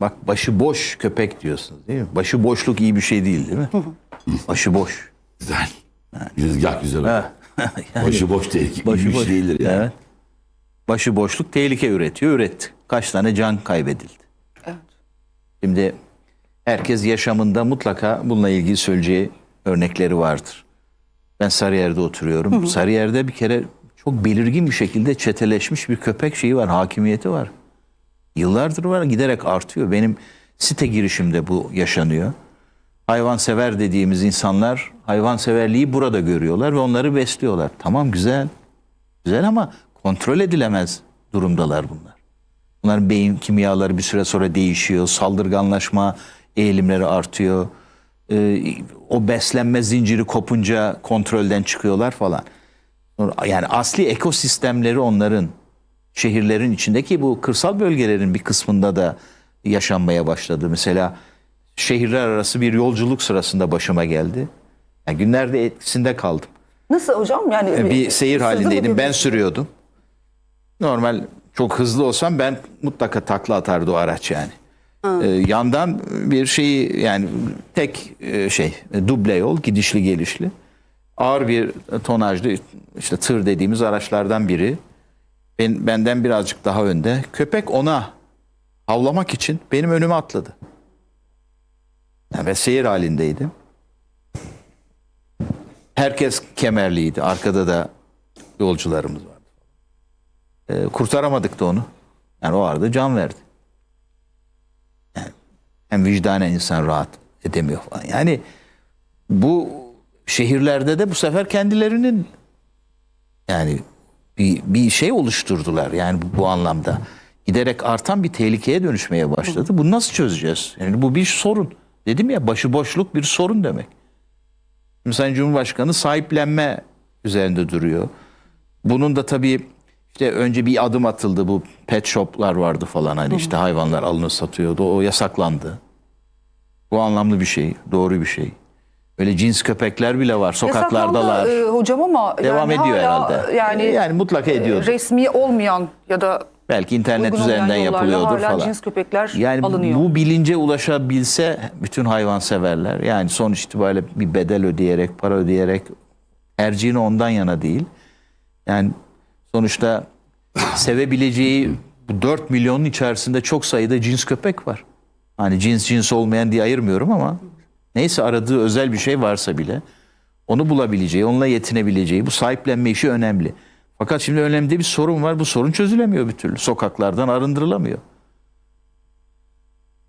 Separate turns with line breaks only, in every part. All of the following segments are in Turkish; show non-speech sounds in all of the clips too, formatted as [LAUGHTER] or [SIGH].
Bak başı boş köpek diyorsunuz değil mi? Başı boşluk iyi bir şey değil değil mi? [LAUGHS] başı boş.
Güzel. Rüzgar güzel.
Ha. [LAUGHS] Yani
Başı boş değil.
başı
Başı
boş.
değildir yani.
Evet. Başı boşluk tehlike üretiyor, üretti. Kaç tane can kaybedildi.
Evet.
Şimdi herkes yaşamında mutlaka bununla ilgili söyleyeceği örnekleri vardır. Ben Sarıyer'de oturuyorum. Sarıyer'de bir kere çok belirgin bir şekilde çeteleşmiş bir köpek şeyi var, hakimiyeti var. Yıllardır var, giderek artıyor. Benim site girişimde bu yaşanıyor. Hayvansever dediğimiz insanlar hayvanseverliği burada görüyorlar ve onları besliyorlar. Tamam güzel. Güzel ama kontrol edilemez durumdalar bunlar. Bunların beyin kimyaları bir süre sonra değişiyor. Saldırganlaşma eğilimleri artıyor. Ee, o beslenme zinciri kopunca kontrolden çıkıyorlar falan. Yani asli ekosistemleri onların şehirlerin içindeki bu kırsal bölgelerin bir kısmında da yaşanmaya başladı. Mesela şehirler arası bir yolculuk sırasında başıma geldi. Yani günlerde etkisinde kaldım.
Nasıl hocam? Yani
E, bir seyir
sırada mı
halindeydim. Ben sürüyordum. Normal çok hızlı olsam ben mutlaka takla atardı o araç yani. E, yandan bir şeyi yani tek e, şey e, duble yol gidişli gelişli. Ağır bir tonajlı işte tır dediğimiz araçlardan biri. Ben, benden birazcık daha önde. Köpek ona havlamak için benim önüme atladı. Yani ben seyir halindeydim. Herkes kemerliydi. Arkada da yolcularımız vardı. Ee, kurtaramadık da onu. Yani o arada can verdi. Yani hem vicdanen insan rahat edemiyor falan. Yani bu şehirlerde de bu sefer kendilerinin yani bir, bir şey oluşturdular yani bu, bu anlamda. Giderek artan bir tehlikeye dönüşmeye başladı. Bunu nasıl çözeceğiz? Yani bu bir sorun. Dedim ya başıboşluk bir sorun demek. Şimdi Sayın Cumhurbaşkanı sahiplenme üzerinde duruyor. Bunun da tabii işte önce bir adım atıldı bu pet shoplar vardı falan hani işte hayvanlar alınıp satıyordu o yasaklandı. Bu anlamlı bir şey, doğru bir şey. Öyle cins köpekler bile var, sokaklardalar.
Yasaklandı, e, hocam ama
Devam
yani
ediyor
hala,
herhalde.
Yani,
yani mutlaka
e,
ediyor.
resmi olmayan ya da
Belki internet
uygun
üzerinden yapılıyordur
hala
falan.
cins köpekler
Yani
alınıyor.
bu bilince ulaşabilse bütün hayvanseverler yani sonuç itibariyle bir bedel ödeyerek, para ödeyerek tercihini ondan yana değil. Yani sonuçta sevebileceği bu 4 milyonun içerisinde çok sayıda cins köpek var. Hani cins cins olmayan diye ayırmıyorum ama neyse aradığı özel bir şey varsa bile onu bulabileceği, onunla yetinebileceği bu sahiplenme işi önemli. Fakat şimdi önemli bir sorun var. Bu sorun çözülemiyor bir türlü. Sokaklardan arındırılamıyor.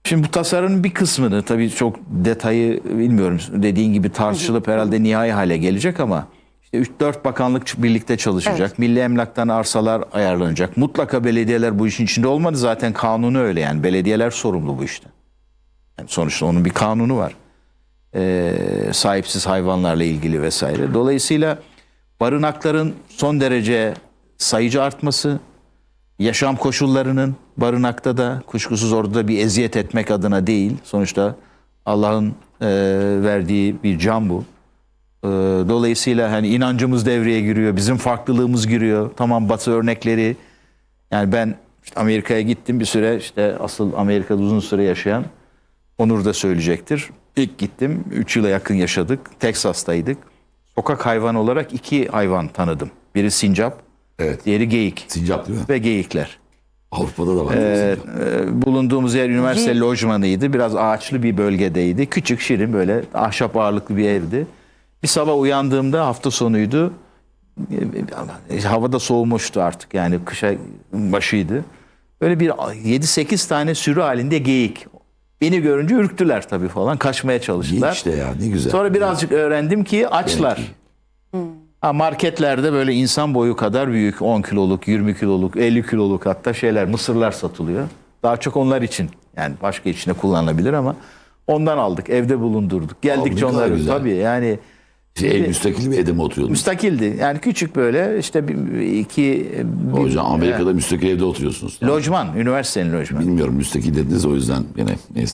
Şimdi bu tasarının bir kısmını tabii çok detayı bilmiyorum. Dediğin gibi tartışılıp herhalde nihai hale gelecek ama işte 3-4 bakanlık birlikte çalışacak.
Evet.
Milli emlaktan arsalar ayarlanacak. Mutlaka belediyeler bu işin içinde olmadı. Zaten kanunu öyle yani. Belediyeler sorumlu bu işte. Yani sonuçta onun bir kanunu var. Ee, sahipsiz hayvanlarla ilgili vesaire. Dolayısıyla barınakların son derece sayıcı artması, yaşam koşullarının barınakta da kuşkusuz orada da bir eziyet etmek adına değil. Sonuçta Allah'ın e, verdiği bir can bu. E, dolayısıyla hani inancımız devreye giriyor, bizim farklılığımız giriyor. Tamam Batı örnekleri. Yani ben işte Amerika'ya gittim bir süre işte asıl Amerika'da uzun süre yaşayan Onur da söyleyecektir. İlk gittim 3 yıla yakın yaşadık. Teksas'taydık. Sokak hayvanı olarak iki hayvan tanıdım. Biri sincap,
Evet.
diğeri geyik
Sincap değil mi?
ve geyikler.
Avrupa'da da var.
Ee,
sincap.
e, bulunduğumuz yer üniversite lojmanıydı. Biraz ağaçlı bir bölgedeydi. Küçük, şirin böyle ahşap ağırlıklı bir evdi. Bir sabah uyandığımda hafta sonuydu. E, Havada soğumuştu artık yani kışa başıydı. Böyle bir 7-8 tane sürü halinde geyik. Beni görünce ürktüler tabii falan. Kaçmaya
İyi
çalıştılar.
işte ya ne güzel.
Sonra birazcık öğrendim ki açlar.
Demek ki.
Ha, marketlerde böyle insan boyu kadar büyük 10 kiloluk, 20 kiloluk, 50 kiloluk hatta şeyler mısırlar satılıyor. Daha çok onlar için yani başka içine kullanılabilir ama ondan aldık, evde bulundurduk. Geldikçe onları
güzel.
tabii yani
Şey, müstakil bir evde mi oturuyordun?
müstakildi. Yani küçük böyle işte bir, iki bir-
Hocam Amerika'da müstakil evde oturuyorsunuz.
lojman, üniversitenin lojmanı.
Bilmiyorum müstakil dediniz o yüzden gene neyse.